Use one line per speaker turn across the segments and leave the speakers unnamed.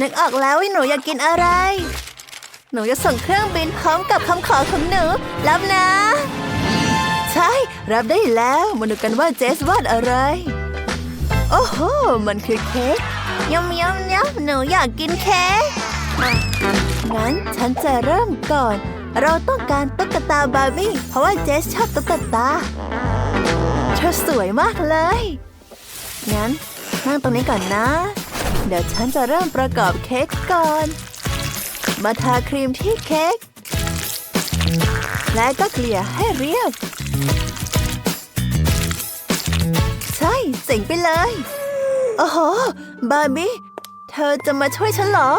นึกออกแล้วว่าหนูอยากกินอะไร หนูจะส่งเครื่องบินพร้อมกับคำขอของหนู รับนะ ใช่ รับได้แล้วมาดูกันว่าเจสวาดอะไร โอ้โห มันคือเค้กยำยำยำหนูอยากกินเค้กงั้นฉันจะเริ่มก่อน เราต้องการตุ๊กตาบาร์บี้ เพราะว่าเจสชอบตุ๊กตาเธอสวยมากเลย งั้นนั่งตรงนี้ก่อนนะ เดี๋ยวฉันจะเริ่มประกอบเค้กก่อน มาทาครีมที่เค้ก และก็เกลี่ยให้เรียบ ใช่เจ๋งไปเลย โอ้โห บาร์บี้ เธอจะมาช่วยฉันเหรอ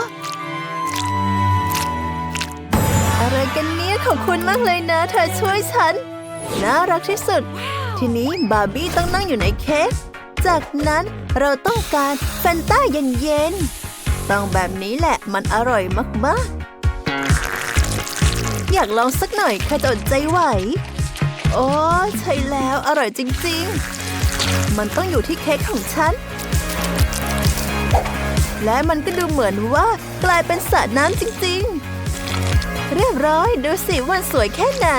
อะไรกันเนี่ยขอบคุณมากเลยนะ เธอช่วยฉัน น่ารักที่สุด ทีนี้บาร์บี้ต้องนั่งอยู่ในเค้ก จากนั้นเราต้องการแฟนต้าเย็นๆต้องแบบนี้แหละมันอร่อยมากๆ อยากลองสักหน่อยค่ะจดใจไหว โอ้ใช่แล้วอร่อยจริงๆ มันต้องอยู่ที่เค้กของฉัน และมันก็ดูเหมือนว่ากลายเป็นสระน้ำจริงๆ เรียบร้อยดูสิว่าสวยแค่ไหน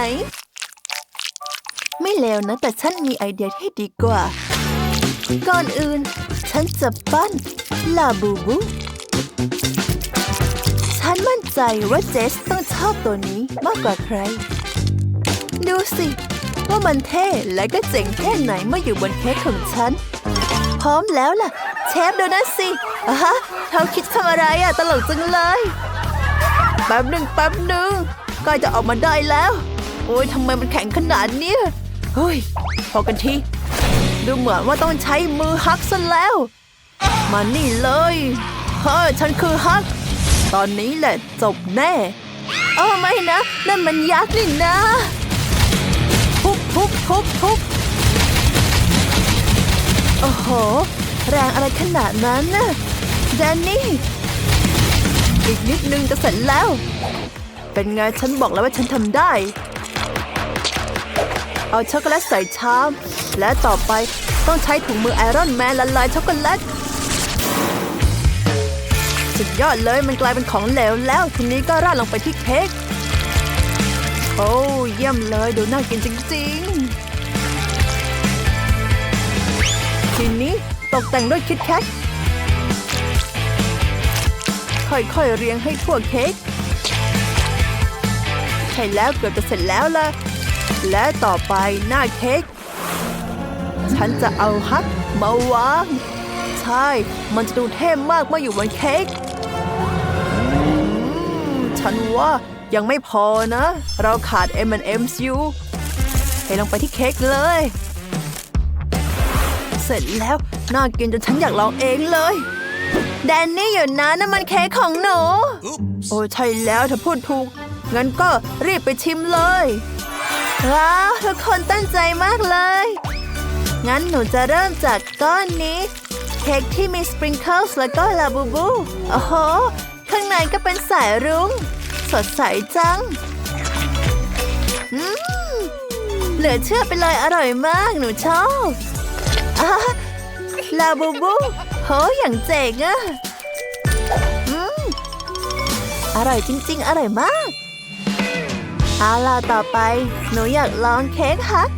ไม่เลวนะแต่ฉันมีไอเดียที่ดีกว่า ก่อนอื่น ฉันจะปั้นลาบูบู ฉันมั่นใจว่าเจสต้องชอบตัวนี้มากกว่าใคร ดูสิ ว่ามันเท่และก็เจ๋งแค่ไหนเมื่ออยู่บนเค้กของฉัน พร้อมแล้วล่ะ เชฟดูนั่นสิอะฮะเธอคิดทำอะไรอะตลกจังเลยแป๊บหนึ่งแป๊บหนึ่งใกล้จะออกมาได้แล้ว โอ้ยทำไมมันแข็งขนาดเนี้ยเฮ้ย พอกันที ดูเหมือนว่าต้องใช้มือฮักซะแล้ว มานี่เลยเฮ้ยฉันคือฮัก ตอนนี้แหละจบแน่เออไม่นะ นั่นมันยักษ์นี่นะทุบทุบทุบทุบโอ้โห แรงอะไรขนาดนั้นนะแดนนี่ อีกนิดนึงจะเสร็จแล้ว เป็นไงฉันบอกแล้วว่าฉันทำได้ เอาช็อกโกแลตใส่ชาม และต่อไป ต้องใช้ถุงมือไอรอนแมนละลายช็อกโกแลตสุดยอดเลยมันกลายเป็นของเหลวแล้ว ทีนี้ก็ราดลงไปที่เค้กโอ้เยี่ยมเลยดูน่ากินจริง ๆ ทีนี้ตกแต่งด้วยคิดแคทค่อยๆเรียงให้ทั่วเค้กใช่แล้วเกือบจะเสร็จแล้วล่ะ และต่อไปหน้าเค้ก ฉันจะเอาฮักมาวาง ใช่ มันจะดูเท่มากเมื่ออยู่บนเค้กอืมฉันว่ายังไม่พอนะ เราขาด M&M's อยู่ให้ลงไปที่เค้กเลย เสร็จแล้ว น่ากินจนฉันอยากลองเองเลย แดนนี่อยู่นะนั่นมันเค้กของหนู โอ้ใช่แล้วเธอพูดถูก งั้นก็รีบไปชิมเลย ว้าว ทุกคนตั้งใจมากเลย งั้นหนูจะเริ่มจากก้อนนี้ เค้กที่มีสปริงเกิลส์แล้วก็ลาบูบู โอ้โห ข้างในก็เป็นสายรุ้ง สดใสจัง อืม เหลือเชื่อไปเลยอร่อยมาก หนูชอบอะลาบูบูโหอย่างเจ๋งอะอืม อร่อยจริง ๆ อร่อยมาก เอาล่ะต่อไป หนูอยากลองเค้กฮัก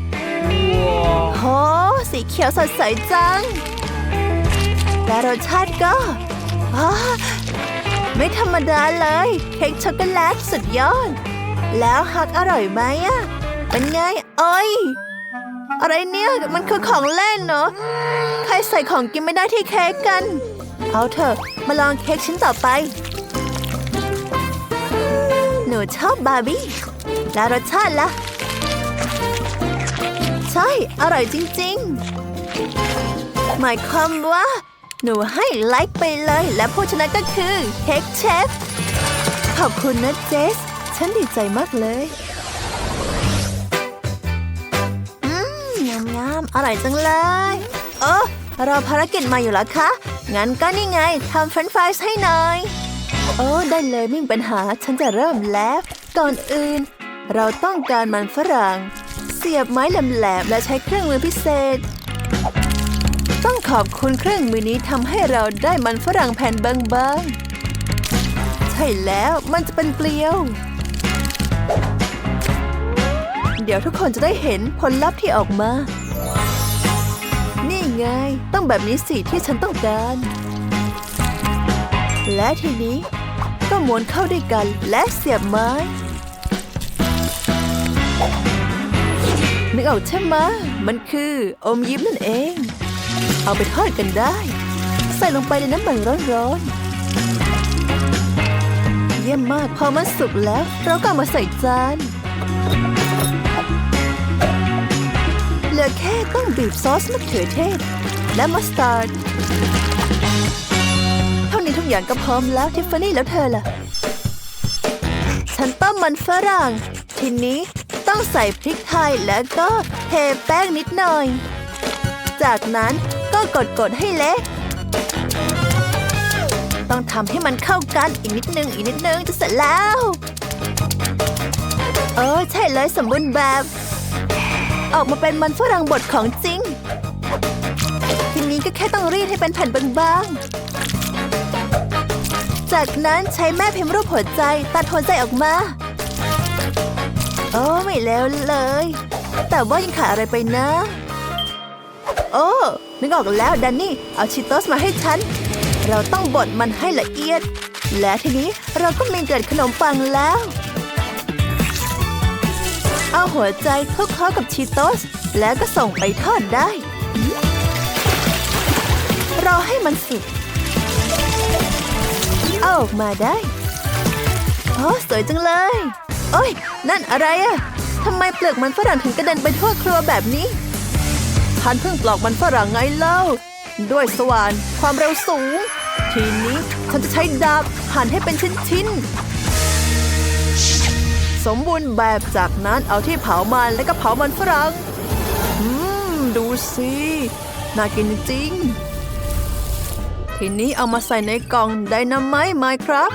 โหสีเขียวสดใสจัง และรสชาติก็อ้าไม่ธรรมดาเลย เค้กช็อกโกแลตสุดยอด แล้วฮักอร่อยไหมอะ เป็นไงเอ้ย อะไรเนี่ย มันคือของเล่นเนาะใครใส่ของกินไม่ได้ที่เค้กกัน เอาเถอะ มาลองเค้กชิ้นต่อไป หนูชอบบาร์บี้ แล้วรสชาติล่ะ ใช่ อร่อยจริงๆ หมายความว่า หนูให้ไลค์ไปเลย และผู้ชนะก็คือเค้กเชฟ ขอบคุณนะเจส ฉันดีใจมากเลย อืม งามงามๆอร่อยจังเลยเออรอภารกิจมาอยู่แล้วคะ งั้นก็นี่ไงทำเฟรนช์ฟรายให้หน่อย โอ้ ได้เลยไม่มีปัญหา ฉันจะเริ่มแล้ว ก่อนอื่น เราต้องการมันฝรั่ง เสียบไม้แหลมๆและใช้เครื่องมือพิเศษ ต้องขอบคุณเครื่องมือนี้ทำให้เราได้มันฝรั่งแผ่นบางๆ ใช่แล้วมันจะเป็นเกลียว เดี๋ยวทุกคนจะได้เห็นผลลัพธ์ที่ออกมา นี่ไง ต้องแบบนี้สิที่ฉันต้องการ และทีนี้ก็ม้วนเข้าด้วยกันและเสียบไม้ นึกออกใช่ไหมมันคืออมยิ้มนั่นเอง เอาไปทอดกันได้ ใส่ลงไปในน้ำมันร้อนๆ เยี่ยมมากพอมันสุกแล้ว เราก็มาใส่จาน เหลือแค่ต้องบีบซอสมะเขือเทศ และมัสตาร์ดเท่านี้ทุกอย่างก็พร้อมแล้วทิฟฟานี่แล้วเธอล่ะ ฉันต้มมันฝรั่งทีนี้ ต้องใส่พริกไทยแล้วก็เทแป้งนิดหน่อย จากนั้นก็กดๆให้เละต้องทำให้มันเข้ากันอีกนิดนึงอีกนิดนึงจะเสร็จแล้ว เออใช่เลยสมบูรณ์แบบ ออกมาเป็นมันฝรั่งบดของจริง ทีนี้ก็แค่ต้องรีดให้เป็นแผ่นบางๆ จากนั้นใช้แม่พิมพ์รูปหัวใจตัดหัวใจออกมา โอ้ไม่แล้วเลย แต่ว่ายังขาดอะไรไปนะ โอ้นึกออกแล้วดันนี่ เอาชิโตสมาให้ฉัน เราต้องบดมันให้ละเอียด และทีนี้เราก็มีเกิดขนมปังแล้ว เอาหัวใจคลุกเคล้ากับชีโตส แล้วก็ส่งไปทอดได้ รอให้มันสุกเอาออกมาได้ โอ้สวยจังเลย โอ้ย นั่นอะไรอะทำไมเปลือกมันฝรั่งถึงกระเด็นไปทั่วครัวแบบนี้ฉันเพิ่งปลอกมันฝรั่งไงเล่า ด้วยสว่านความเร็วสูง ทีนี้ฉันจะใช้ดาบหั่นให้เป็นชิ้นๆ สมบูรณ์แบบจากนั้นเอาที่เผามันแล้วก็เผามันฝรั่ง อืม ดูสิ น่ากินจริง ทีนี้เอามาใส่ในกล่องไดนาไมต์ไมครับ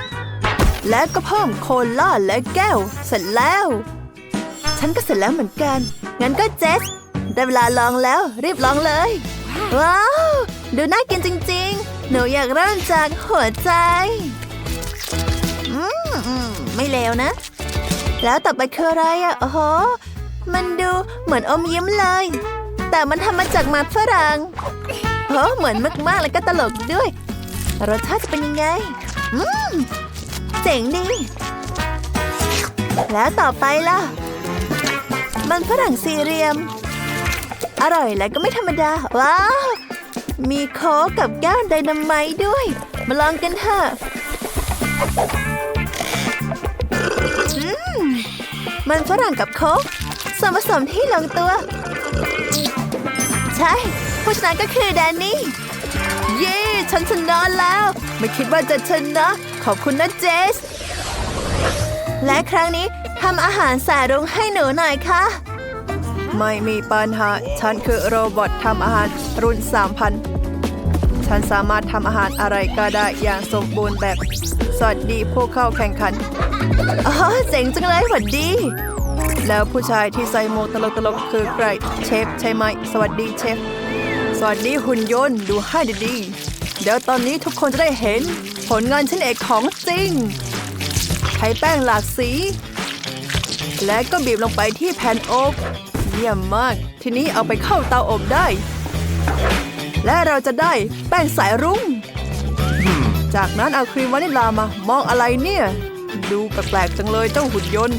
และก็เพิ่มโคล่าและแก้ว เสร็จแล้ว ฉันก็เสร็จแล้วเหมือนกัน งั้นก็เจส ได้เวลาลองแล้ว รีบลองเลย ว้าว ดูน่ากินจริง ๆ หนูอยากเริ่มจากหัวใจ อืมอืมไม่เลวนะ แล้วต่อไปคืออะไรอะ โอ้โห มันดูเหมือนอมยิ้มเลย แต่มันทำมาจากมันฝรั่งโอ้เหมือนมากๆแล้วก็ตลกด้วย รสชาติจะเป็นยังไง อืม เจ๋งดี แล้วต่อไปล่ะ มันฝรั่งสี่เหลี่ยม อร่อยและก็ไม่ธรรมดา ว้าว มีโค้กกับแก้วไดนาไมด้วย มาลองกันเถอะมันฝรั่งกับโค้กส่วนผสมที่ลงตัว ใช่ผู้ชนะก็คือแดนนี่ ฉันชนะแล้ว ไม่คิดว่าจะชนะ ขอบคุณนะเจส และครั้งนี้ทำอาหารสายรุ้งให้หนูหน่อยค่ะ ไม่มีปัญหา ฉันคือโรบอททำอาหารรุ่น 3,000 ฉันสามารถทำอาหารอะไรก็ได้อย่างสมบูรณ์แบบ สวัสดีผู้เข้าแข่งขัน อ๋อเจ๋งจังเลยสวัสดี แล้วผู้ชายที่ใส่หมวกตลกตลกๆคือใคร เชฟใช่ไหม สวัสดีเชฟสวัสดีหุ่นยนต์ดูให้ดีๆ เดี๋ยวตอนนี้ทุกคนจะได้เห็น ผลงานชิ้นเอกของจริง ใช้แป้งหลากสี และก็บีบลงไปที่แผ่นอบเยี่ยมมาก ทีนี้เอาไปเข้าเตาอบได้ และเราจะได้แป้งสายรุ้ง จากนั้นเอาครีมวานิลลามามองอะไรเนี่ย ดูแปลกๆจังเลยเจ้าหุ่นยนต์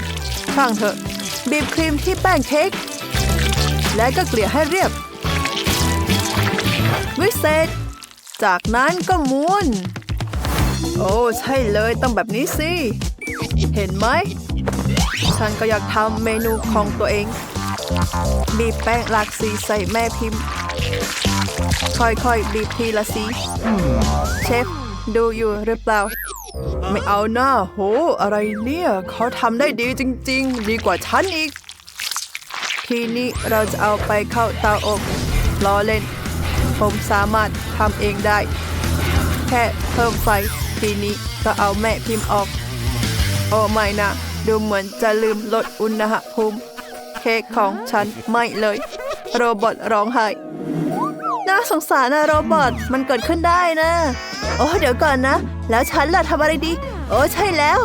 ช่างเถอะ บีบครีมที่แป้งเค้กและก็เกลี่ยให้เรียบวิเศษ จากนั้นก็ม้วน โอ้ใช่เลยต้องแบบนี้สิ เห็นไหม ฉันก็อยากทำเมนูของตัวเอง บีบแป้งหลากสีใส่แม่พิมพ์ ค่อยๆ บีบทีละสี เชฟ ดูอยู่หรือเปล่า ไม่เอาหน้าโห อะไรเนี่ย เขาทำได้ดีจริง ๆ ดีกว่าฉันอีก ทีนี้เราจะเอาไปเข้าเตาอบล้อเล่น ผมสามารถทำเองได้ แค่เพิ่มไฟทีนี้ก็เอาแม่พิมพ์ออก โอ้ไม่นะ ดูเหมือนจะลืมลดอุณหภูมิ เค้กของฉันไม่เลย โรบอทร้องไห้น่าสงสารนะโรบอทมันเกิดขึ้นได้นะ โอ้เดี๋ยวก่อนนะ แล้วฉันล่ะทำอะไรดี โอ้ใช่แล้ว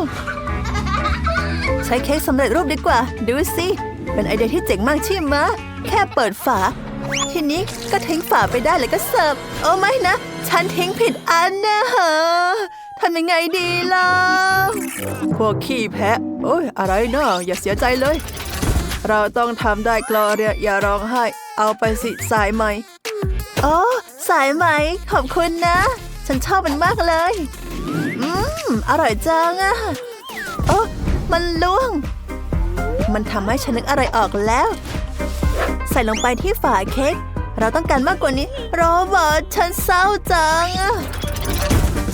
ใช้เค้กสำเร็จรูปดีกว่า ดูสิ เป็นไอเดียที่เจ๋งมากใช่ไหมแค่เปิดฝา ทีนี้ก็ทิ้งฝาไปได้เลยก็เสิร์ฟโอ้ไม่นะ ฉันทิ้งผิดอันนะฮะทำยังไงดีล่ะ พวกขี้แพะ โอ้ยอะไรเนาะอย่าเสียใจเลย เราต้องทำได้กลอเรียอย่าร้องไห้ เอาไปสิสายไหมโอ้สายไหม ขอบคุณนะ ฉันชอบมันมากเลย อืม อร่อยจังอะโอ้มันล่วง มันทำให้ฉันนึกอะไรออกแล้ว ใส่ลงไปที่ฝาเค้กเราต้องการมากกว่านี้ โรเบิร์ตฉันเศร้าจัง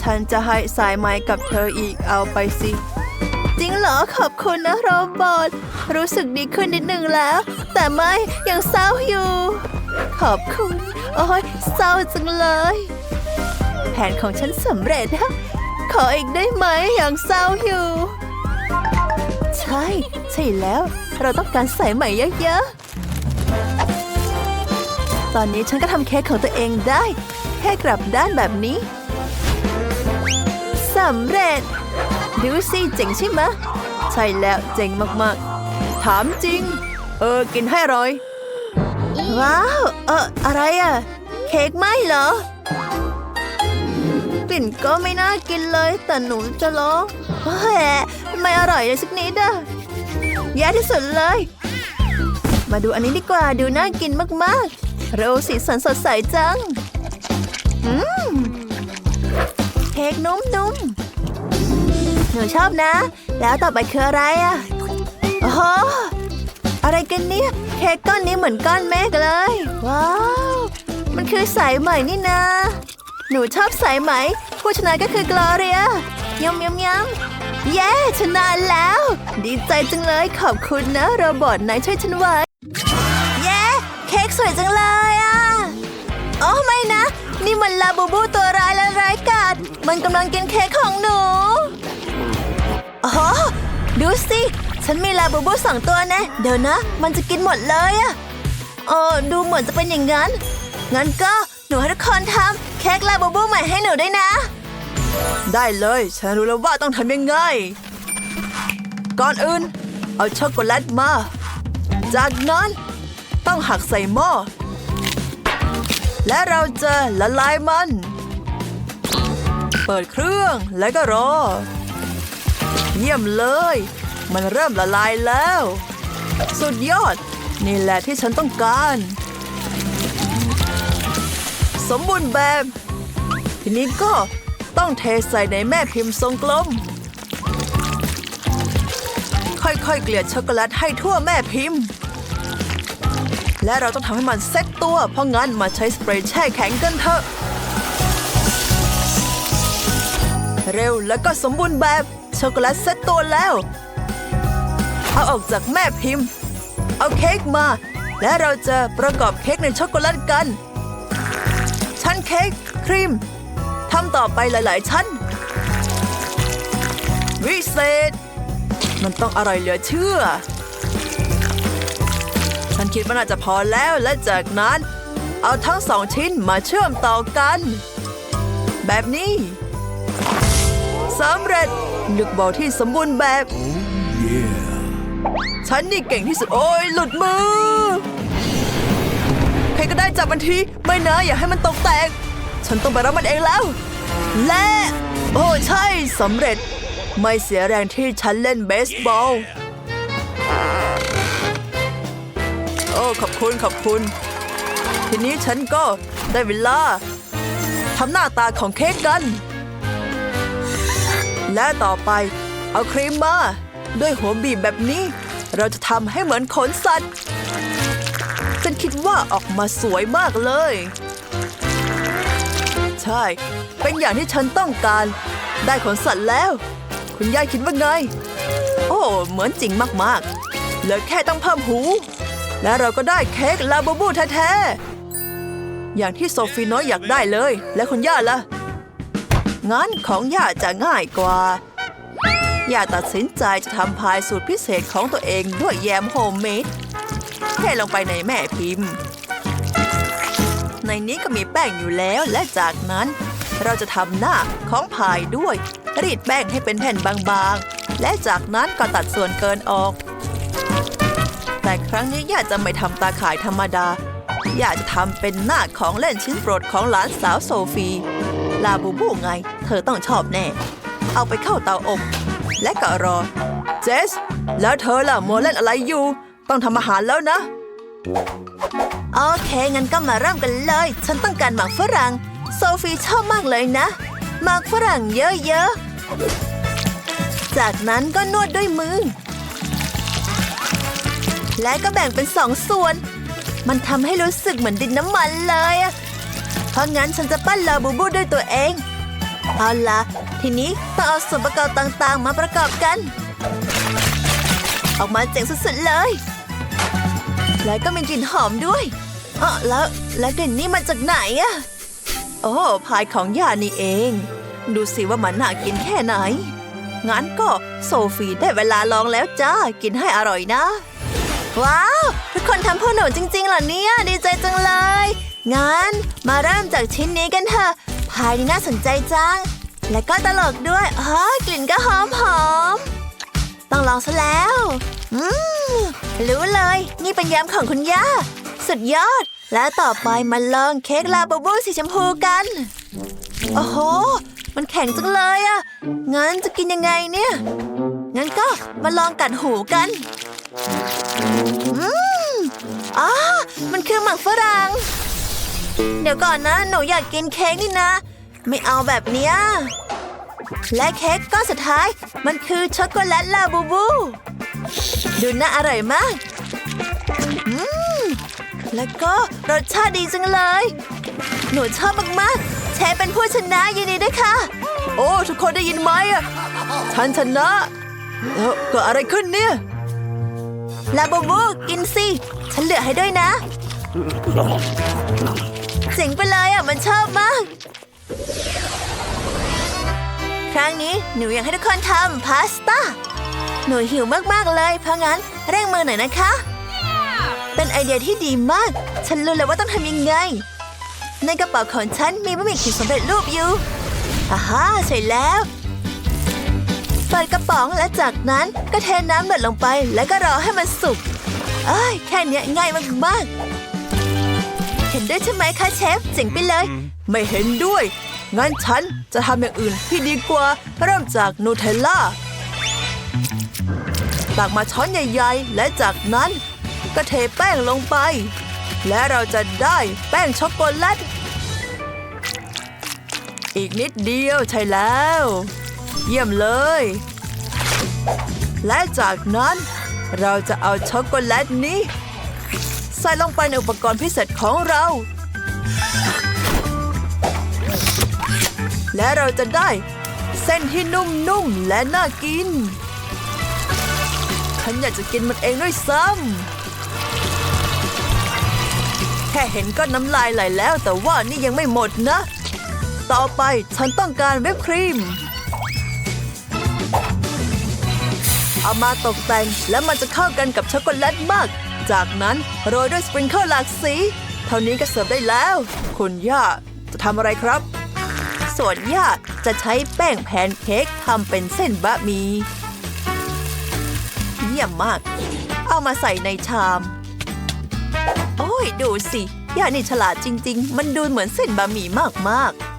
ฉันจะให้สายไหมกับเธออีกเอาไปสิ จริงเหรอขอบคุณนะโรเบิร์ตรู้สึกดีขึ้นนิดหนึ่งแล้ว แต่ไม่ยังเศร้าอยู่ ขอบคุณ โอ้ยเศร้าจังเลย แผนของฉันสำเร็จนะขออีกได้ไหมยังเศร้าอยู่ ใช่ ใช่แล้ว เราต้องการใส่ใหม่เยอะๆ ตอนนี้ฉันก็ทำเค้กของตัวเองได้ แค่กลับด้านแบบนี้สำเร็จ ดูสิเจ๋งใช่ไหมใช่แล้วเจ๋งมากๆ ถามจริง เออ กินให้อร่อย ว้าว เออ อะไรอะเค้กไหมเหรอกลิ่นก็ไม่น่ากินเลย แต่หนูจะลองแหมไม่อร่อยเลยสักนิดอะแย่ที่สุดเลย มาดูอันนี้ดีกว่าดูน่ากินมากๆ เร็วสีสันสดใสจัง อืม เค้กนุ่มๆ หนูชอบนะ แล้วต่อไปคืออะไรอะโอ้โห อะไรกันเนี่ย เค้กก้อนนี้เหมือนก้อนเมฆเลย ว้าว มันคือสายไหมนี่นะ หนูชอบสายไหม ผู้ชนะก็คือกลอเรียยำยำยำเย้ ชนะแล้ว ดีใจจังเลยขอบคุณนะโรบอทนายช่วยฉันไว้ ค้กสวยจังเลยอะโอ้ไม่นะ นี่มันลาบูบูตัวร้ายและร้ายกาจมันกำลังกินเค้กของหนูอ๋อดูสิ ฉันมีลาบูบูสองตัวแนะเดี๋ยวนะ มันจะกินหมดเลยอะเออดูเหมือนจะเป็นอย่างนั้น งั้นก็หนูให้ทุกคนทำเค้กลาบูบูใหม่ให้หนูด้วยนะ ได้เลย ฉันรู้แล้วว่าต้องทำยังไง ก่อนอื่น เอาช็อกโกแลตมา จากนั้น ต้องหักใส่หม้อ และเราจะละลายมัน เปิดเครื่องแล้วก็รอ เยี่ยมเลย มันเริ่มละลายแล้ว สุดยอด นี่แหละที่ฉันต้องการ สมบูรณ์แบบ ทีนี้ก็ต้องเทใส่ในแม่พิมพ์ทรงกลม ค่อยๆ เกลี่ยช็อกโกแลตให้ทั่วแม่พิมพ์ และเราต้องทำให้มันเซ็ตตัว เพราะงั้นมาใช้สเปรย์แช่แข็งกันเถอะ เร็วแล้วก็สมบูรณ์แบบ ช็อกโกแลตเซ็ตตัวแล้ว เอาออกจากแม่พิมพ์ เอาเค้กมา และเราจะประกอบเค้กในช็อกโกแลตกัน ชั้นเค้กครีมทำต่อไปหลาย ๆ ชั้น วิเศษ มันต้องอร่อยเหลือเชื่อ คิดว่าน่าจะพอแล้วและจากนั้น เอาทั้งสองชิ้นมาเชื่อมต่อกัน แบบนี้สำเร็จลูกบอลที่สมบูรณ์แบบ ฉันนี่เก่งที่สุด โอ้ยหลุดมือ ใครก็ได้จับมันที ไม่นะ อย่าให้มันตกแตก ฉันต้องไปรับมันเองแล้ว และ โอ้ใช่สำเร็จ ไม่เสียแรงที่ฉันเล่นเบสบอลโอ้ขอบคุณขอบคุณ ทีนี้ฉันก็ได้เวลาทำหน้าตาของเค้กกัน และต่อไปเอาครีมมาด้วยหัวบีบแบบนี้ เราจะทำให้เหมือนขนสัตว์ฉันคิดว่าออกมาสวยมากเลย ใช่ เป็นอย่างที่ฉันต้องการ ได้ขนสัตว์แล้ว คุณยายคิดว่าไง โอ้ เหมือนจริงมากๆ เหลือแค่ต้องเพิ่มหู และเราก็ได้เค้กลาบูบูแท้ๆ อย่างที่โซฟีน้อยอยากได้เลย และคุณย่าล่ะ งั้นของย่าจะง่ายกว่า ย่าตัดสินใจจะทำพายสูตรพิเศษของตัวเองด้วยแยมโฮมเมดเทลงไปในแม่พิมพ์ ในนี้ก็มีแป้งอยู่แล้วและจากนั้นเราจะทำหน้าของพายด้วย รีดแป้งให้เป็นแผ่นบางๆ และจากนั้นก็ตัดส่วนเกินออก แต่ครั้งนี้ย่าจะไม่ทำตาข่ายธรรมดา ย่าจะทำเป็นหน้าของเล่นชิ้นโปรดของหลานสาวโซฟี ลาบูบูไง เธอต้องชอบแน่ เอาไปเข้าเตาอบ และก็รอ เจส แล้วเธอล่ะมัวเล่นอะไรอยู่ ต้องทำอาหารแล้วนะ โอเค งั้นก็มาเริ่มกันเลย ฉันต้องการหมากฝรั่ง โซฟีชอบมากเลยนะ หมากฝรั่งเยอะๆ จากนั้นก็นวดด้วยมือ และก็แบ่งเป็นสองส่วน มันทำให้รู้สึกเหมือนดินน้ำมันเลยอะเพราะงั้นฉันจะปั้นลาบูบูด้วยตัวเอง เอาล่ะทีนี้ต้องเอาส่วนประกอบต่างๆ มาประกอบกัน ออกมาเจ๋งสุดๆเลย แล้วก็มีกลิ่นหอมด้วยอ๋อแล้วแล้วกลิ่นนี้มาจากไหนอะโอ้พายของยานี่เอง ดูสิว่ามันน่ากินแค่ไหนงั้นก็โซฟีได้เวลาลองแล้วจ้า กินให้อร่อยนะ ว้าว ทุกคนทำพ่อหนูจริง ๆ เหรอเนี่ย ดีใจจังเลย งั้น มาเริ่มจากชิ้นนี้กันเถอะพายนี่น่าสนใจจัง และก็ตลกด้วยอ๋อกลิ่นก็หอมหอมๆต้องลองซะแล้ว อืม รู้เลย นี่เป็นยำของคุณย่า สุดยอด แล้วต่อไปมาลองเค้กลาบูบูสีชมพูกัน โอ้โห มันแข็งจังเลยอะงั้นจะกินยังไงเนี่ย งั้นก็มาลองกัดหูกัน อ๋อ มันคือหมักฝรั่ง เดี๋ยวก่อนนะ หนูอยากกินเค้กนี่นะ ไม่เอาแบบเนี้ย และเค้กก้อนสุดท้าย มันคือช็อกโกแลตลาบูบู ดูน่าอร่อยมาก อืม แล้วก็รสชาติดีจังเลย หนูชอบมากๆเชฟเป็นผู้ชนะยินดีด้วยค่ะ โอ้ ทุกคนได้ยินไหมอะฉันชนะเออเกิดอะไรขึ้นเนี่ยลาบูบูกินสิ ฉันเหลือให้ด้วยนะ เจ๋งไปเลยอะ มันชอบมาก ครั้งนี้หนูอยากให้ทุกคนทำพาสต้า หนูหิวมาก ๆ เลย เพราะงั้นเร่งมือหน่อยนะคะ เป็นไอเดียที่ดีมาก ฉันรู้แล้วว่าต้องทำยังไง ในกระเป๋าของฉันมีบะหมี่กึ่งสำเร็จรูปอยู่อาฮ่าใช่แล้วเปิดกระป๋องและจากนั้นก็เทน้ำเดือดลงไป แล้วก็รอให้มันสุก เอ้ยแค่เนี้ยง่ายมากๆเห็นด้วยใช่ไหมคะเชฟเจ๋งไปเลย ไม่เห็นด้วย งั้นฉันจะทำอย่างอื่นที่ดีกว่า เริ่มจากนูเทลล่าตักมาช้อนใหญ่ๆ และจากนั้นก็เทแป้งลงไป และเราจะได้แป้งช็อกโกแลต อีกนิดเดียวใช่แล้ว เยี่ยมเลย และจากนั้น เราจะเอาช็อกโกแลตนี้ ใส่ลงไปในอุปกรณ์พิเศษของเรา และเราจะได้เส้นที่นุ่มๆและน่ากิน ฉันอยากจะกินมันเองด้วยซ้ำแค่เห็นก็น้ำลายไหลแล้วแต่ว่านี่ยังไม่หมดนะ ต่อไปฉันต้องการเวิปครีม เอามาตกแต่งและมันจะเข้ากันกับช็อกโกแลตมาก จากนั้นโรยด้วยสปริงเกิลหลากสี เท่านี้ก็เสิร์ฟได้แล้ว คุณย่าจะทำอะไรครับ ส่วนย่าจะใช้แป้งแพนเค้กทำเป็นเส้นบะหมี่เยี่ยมมาก เอามาใส่ในชาม โอ้ยดูสิย่านี่ฉลาดจริง ๆ มันดูเหมือนเส้นบะหมี่มากๆ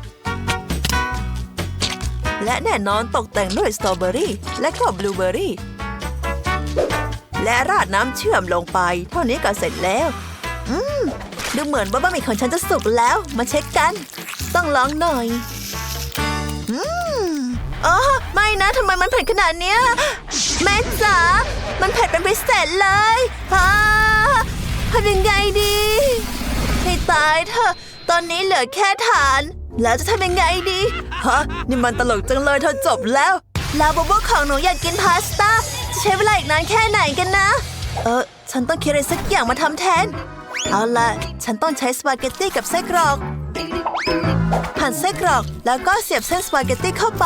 และแน่นอนตกแต่งด้วยสตรอเบอรี่และก็บลูเบอรี่ และราดน้ำเชื่อมลงไป เท่านี้ก็เสร็จแล้ว อืม ดูเหมือนว่าบะหมี่ของฉันจะสุกแล้ว มาเช็คกัน ต้องลองหน่อย อืม อ๋อ ไม่นะทำไมมันเผ็ดขนาดเนี้ย แม่จ๋า มันเผ็ดเป็นพิเศษเลยฮ่าทำยังไงดี ให้ตายเถอะ ตอนนี้เหลือแค่ฐาน แล้วจะทำยังไงดี ฮะ นี่มันตลกจังเลยเธอจบแล้ว ลาบูบูของหนูอยากกินพาสต้า จะใช้เวลาอีกนานแค่ไหนกันนะ เออ ฉันต้องคิดอะไรสักอย่างมาทำแทน เอาล่ะฉันต้องใช้สปาเกตตี้กับไส้กรอกหั่นไส้กรอกแล้วก็เสียบเส้นสปาเกตตี้เข้าไป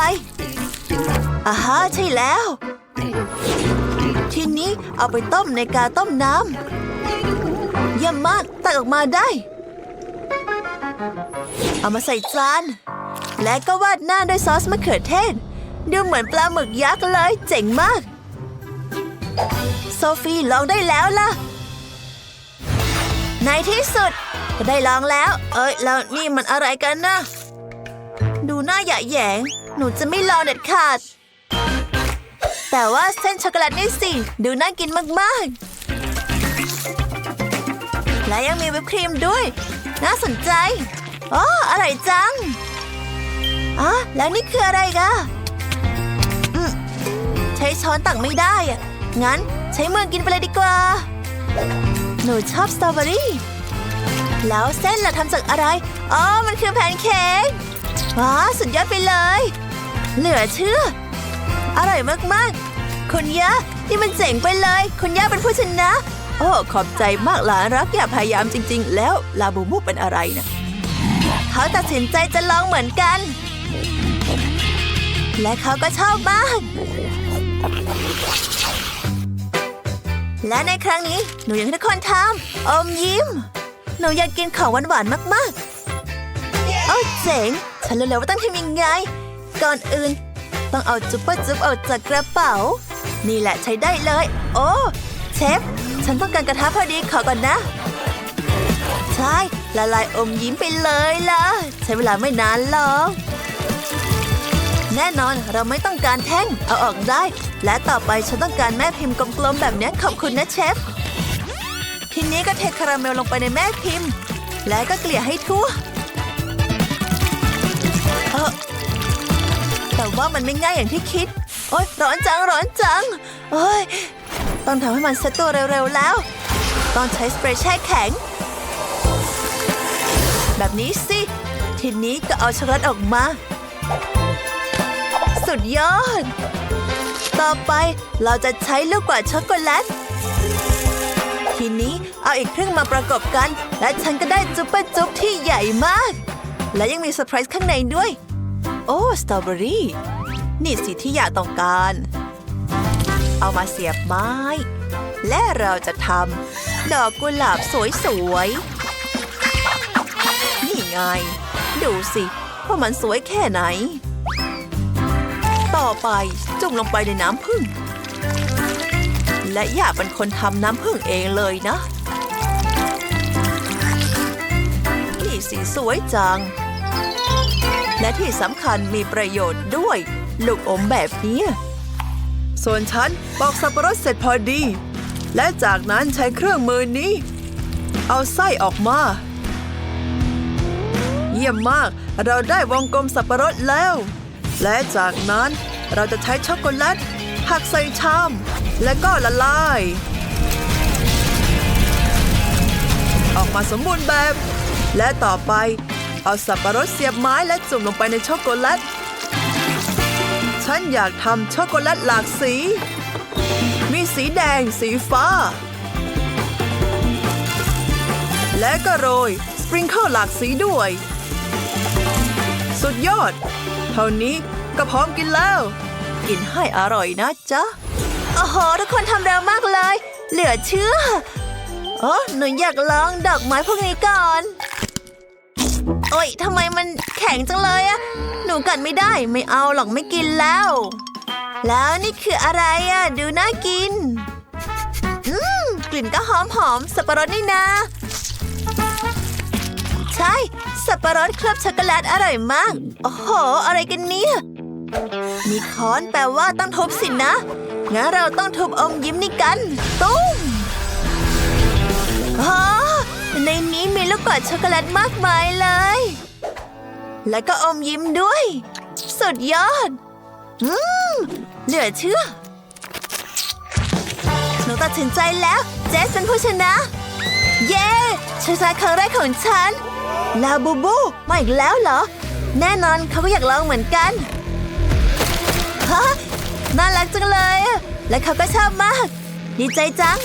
อ่าฮะใช่แล้ว ทีนี้เอาไปต้มในกาต้มน้ำเยี่ยมมากตักออกมาได้ เอามาใส่จาน และก็วาดหน้าด้วยซอสมะเขือเทศดูเหมือนปลาหมึกยักษ์เลย เจ๋งมาก โซฟีลองได้แล้วล่ะ ในที่สุด ก็ได้ลองแล้ว เอ้ยแล้วนี่มันอะไรกันนะ ดูหน้าหยะแยง หนูจะไม่ลองเด็ดขาด แต่ว่าเส้นช็อกโกแลตนี่สิ ดูน่ากินมากๆ และยังมีวิปครีมด้วย น่าสนใจอ๋ออร่อยจังอ๋อแล้วนี่คืออะไรกะใช้ช้อนตักไม่ได้อะ งั้นใช้มือกินไปเลยดีกว่า หนูชอบสตรอเบอรี่ แล้วเส้นล่ะทำจากอะไร อ๋อ มันคือแพนเค้ก ว้า สุดยอดไปเลย เหลือเชื่อ อร่อยมากๆ คุณย่านี่มันเจ๋งไปเลย คุณย่าเป็นผู้ชนะ โอ้ ขอบใจมากหลานรักอย่าพยายามจริง ๆ แล้วลาบูบูเป็นอะไรนะ เขาตัดสินใจจะลองเหมือนกัน และเขาก็ชอบมาก และในครั้งนี้หนูอยากให้ทุกคนทำอมยิ้ม หนูอยากกินของหวานๆมากๆ โอ้เจ๋ง ฉันรู้แล้วว่าต้องทำยังไง ก่อนอื่น ต้องเอาจุ๊บปะจุ๊บออกจากกระเป๋า นี่แหละใช้ได้เลย โอ้เชฟ ฉันต้องการกระทะพอดีขอก่อนนะ ใช่ ละลายอมยิ้มไปเลยล่ะ ใช้เวลาไม่นานหรอก แน่นอนเราไม่ต้องการแท่งเอาออกได้ และต่อไปฉันต้องการแม่พิมพ์กลมๆแบบนี้ขอบคุณนะเชฟ ทีนี้ก็เทคาราเมลลงไปในแม่พิมพ์ และก็เกลี่ยให้ทั่วเออแต่ว่ามันไม่ง่ายอย่างที่คิด โอ๊ยร้อนจังร้อนจังโอ๊ยต้องทำให้มันเซตตัวเร็วๆแล้ว ต้องใช้สเปรย์แช่แข็ง แบบนี้สิ ทีนี้ก็เอาช็อกโกแลตออกมา สุดยอด ต่อไปเราจะใช้ลูกกวาดช็อกโกแลต ทีนี้เอาอีกครึ่งมาประกบกัน และฉันก็ได้จุ๊บปะจุ๊บที่ใหญ่มาก และยังมีเซอร์ไพรส์ข้างในด้วย โอ้สตรอเบอรี่ นี่สิที่อยากต้องการ เอามาเสียบไม้ และเราจะทำดอกกุหลาบสวยๆ นี่ไง ดูสิว่ามันสวยแค่ไหน ต่อไปจุ่มลงไปในน้ำผึ้งและอยาเป็นคนทำน้ำผึ้งเองเลยนะ นี่สีสวยจัง และที่สำคัญมีประโยชน์ด้วย ลูกอมแบบนี้ ส่วนฉันปอกสับปะรดเสร็จพอดี และจากนั้นใช้เครื่องมือนี้ เอาไส้ออกมา เยี่ยมมาก เราได้วงกลมสับปะรดแล้ว และจากนั้นเราจะใช้ช็อกโกแลตหักใส่ชามและก็ละลาย ออกมาสมบูรณ์แบบ และต่อไปเอาสับปะรดเสียบไม้และจุ่มลงไปในช็อกโกแลต ฉันอยากทำช็อกโกแลตหลากสี มีสีแดง สีฟ้า และก็โรย สปริงเกิลหลากสีด้วย สุดยอด เท่านี้ก็พร้อมกินแล้ว กินให้อร่อยนะจ๊ะโอ้โหทุกคนทำเร็วมากเลย เหลือเชื่อโอ้หนูอยากลองดอกไม้พวกนี้ก่อน โอ้ยทำไมมันแข็งจังเลยอะหนูกัดไม่ได้ไม่เอาหรอกไม่กินแล้ว แล้วนี่คืออะไรอะดูน่ากิน อืมกลิ่นก็หอมหอมๆสับปะรดนี่นะ ช่ สับปะรดเคลือบช็อกโกแลตอร่อยมาก โอ้โห อะไรกันเนี่ย มีค้อนแปลว่าต้องทุบสินะงั้นเราต้องทุบอมยิ้มนี่กัน ตุ้มอ๋อในนี้มีลูกกวาดช็อกโกแลตมากมายเลย แล้วก็อมยิ้มด้วย สุดยอด อืม เหลือเชื่อ หนูตัดสินใจแล้ว เจสเป็นผู้ชนะ เย้ชนะครั้งแรกของฉัน ลาบูบู มาอีกแล้วเหรอ แน่นอนเขาก็อยากลองเหมือนกัน ฮะ น่ารักจังเลย และเขาก็ชอบมาก ดีใจจัง